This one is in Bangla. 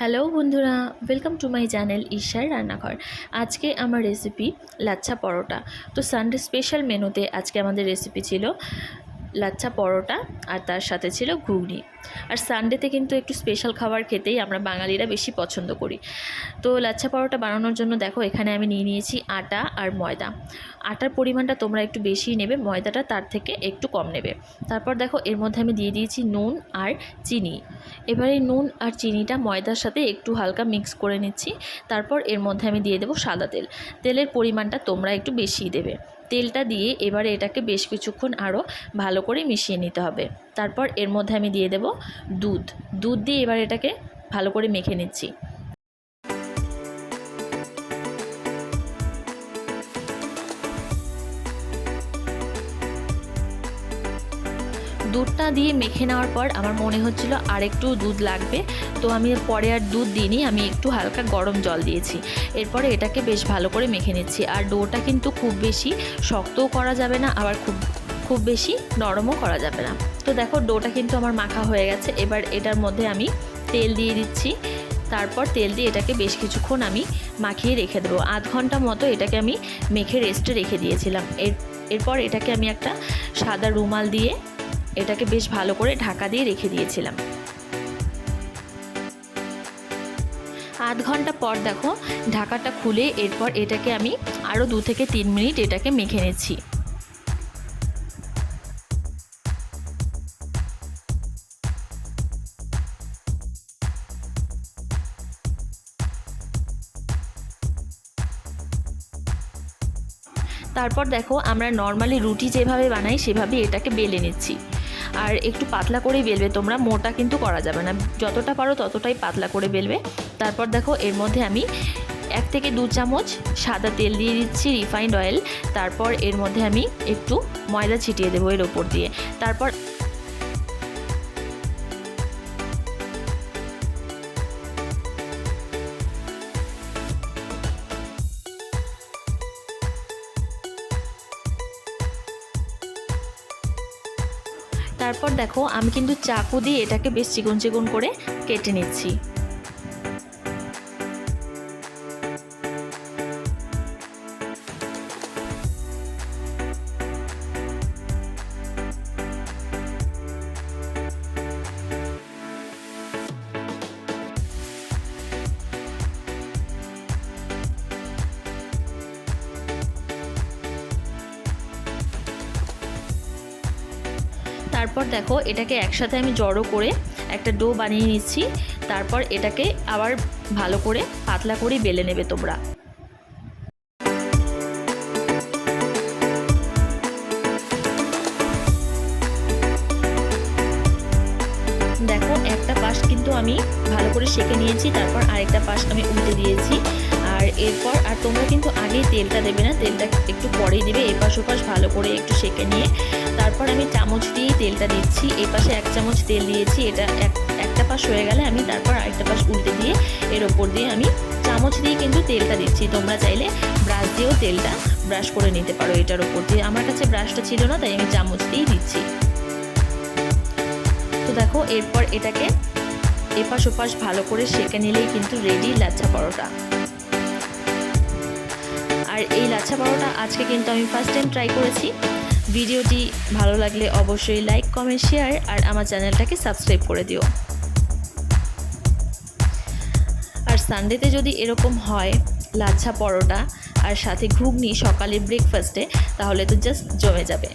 হ্যালো বন্ধুরা ওয়েলকাম টু মাই চ্যানেল ঈশার রান্নাঘর। আজকে আমার রেসিপি লাচ্ছা পরোটা। তো সানডে স্পেশাল মেনুতে আজকে আমাদের রেসিপি ছিল লাচ্ছা পরোটা আর তার সাথে ছিল ঘুগনি। আর সানডেতে কিন্তু একটু স্পেশাল খাবার খেতেই আমরা বাঙালিরা বেশি পছন্দ করি। তো লাচ্ছা পরোটা বানানোর জন্য দেখো এখানে আমি নিয়ে নিয়েছি আটা আর ময়দা। আটার পরিমাণটা তোমরা একটু বেশি নেবে, ময়দাটা তার থেকে একটু কম নেবে। তারপর দেখো এর মধ্যে আমি দিয়ে দিয়েছি নুন আর চিনি। এবারে নুন আর চিনিটা ময়দার সাথে একটু হালকা মিক্স করে নিচ্ছি। তারপর এর মধ্যে আমি দিয়ে দেবো সাদা তেল। তেলের পরিমাণটা তোমরা একটু বেশিই দেবে। তেলটা দিয়ে এবারে এটাকে বেশ কিছুক্ষণ আরও ভালো করে মিশিয়ে নিতে হবে। তারপর এর মধ্যে আমি দিয়ে দেব দুধ। দুধ দিয়ে এবার এটাকে ভালো করে মেখে নিচ্ছি। দুধটা দিয়ে মেখে নেওয়ার পর আমার মনে হচ্ছিল আর একটু দুধ লাগবে। তো আমি পরে আর দুধ দিইনি, আমি একটু হালকা গরম জল দিয়েছি। এরপরে এটাকে বেশ ভালো করে মেখে নিচ্ছি। আর ডোটা কিন্তু খুব বেশি শক্তও করা যাবে না, আবার খুব খুব বেশি নরমও করা যাবে না। তো দেখো, ডোটা কিন্তু আমার মাখা হয়ে গেছে। এবার এটার মধ্যে আমি তেল দিয়ে দিচ্ছি। তারপর তেল দিয়ে এটাকে বেশ কিছুক্ষণ আমি মাখিয়ে রেখে দেবো। আধ ঘণ্টা মতো এটাকে আমি মেখে রেস্টে রেখে দিয়েছিলাম। এর, এরপর এটাকে আমি একটা সাদা রুমাল দিয়ে এটাকে বেশ ভালো করে ঢাকা দিয়ে রেখে দিয়েছিলাম। আধ ঘণ্টা পর দেখো, ঢাকাটা খুলে এরপর এটাকে আমি আরও দু থেকে তিন মিনিট এটাকে মেখে নিচ্ছি। তারপর দেখো, আমরা নর্মালি রুটি যেভাবে বানাই, সেভাবে এটাকে বেলে নিচ্ছি। আর একটু পাতলা করেই বেলবে, তোমরা মোটা কিন্তু করা যাবে না। যতটা পারো ততটাই পাতলা করে বেলবে। তারপর দেখো, এর মধ্যে আমি এক থেকে দু চামচ সাদা তেল দিয়ে দিচ্ছি, রিফাইন্ড অয়েল। তারপর এর মধ্যে আমি একটু ময়দা ছিটিয়ে দেবো এর ওপর দিয়ে। তারপর তারপর দেখো আমি কিন্তু চাকু দিয়ে এটাকে বেশ চিকন চিকন করে কেটে নিচ্ছি। তারপর দেখো এটাকে একসাথে আমি জড়ো করে একটা ডো বানিয়ে নিচ্ছি। তারপর এটাকে আবার ভালো করে পাতলা করে বেলে নেবে তোমরা। দেখো একটা পাশ কিন্তু আমি ভালো করে সেঁকে নিয়েছি, তারপর আরেকটা পাশ আমি উল্টে দিয়েছি। আর এরপর, আর তোমরা কিন্তু আগে তেলটা দেবে না, তেলটা একটু পরেই দেবে, এপাশ ওপাশ ভালো করে একটু সেঁকে নিয়ে। তারপর আমি চামচ দিয়েই তেলটা দিচ্ছি এই পাশে এক চামচ তেল দিয়েছি, এটা এক, একটা পাশ হয়ে গেলে আমি তারপর আরেকটা পাশ উল্টে দিয়ে এর ওপর দিয়ে আমি চামচ দিয়ে কিন্তু তেলটা দিচ্ছি। তোমরা চাইলে ব্রাশ দিয়েও তেলটা ব্রাশ করে নিতে পারো এটার ওপর দিয়ে। আমার কাছে ব্রাশটা ছিল না, তাই আমি চামচ দিয়েই দিচ্ছি। তো দেখো, এরপর এটাকে এপাশ ওপাশ ভালো করে সেঁকে নিলেই কিন্তু রেডি লাচ্ছা পরোটা। আর এই লাচ্ছা পরোটা আজকে কিন্তু আমি ফার্স্ট টাইম ট্রাই করেছি। ভিডিওটি ভালো লাগলে অবশ্যই লাইক কমেন্ট শেয়ার আর আমার চ্যানেলটাকে সাবস্ক্রাইব করে দিও। আর সানডেতে যদি এরকম হয় লাচ্ছা পরোটা আর সাথে ঘুগনি সকালে ব্রেকফাস্টে তাহলে তো জাস্ট জমে যাবে।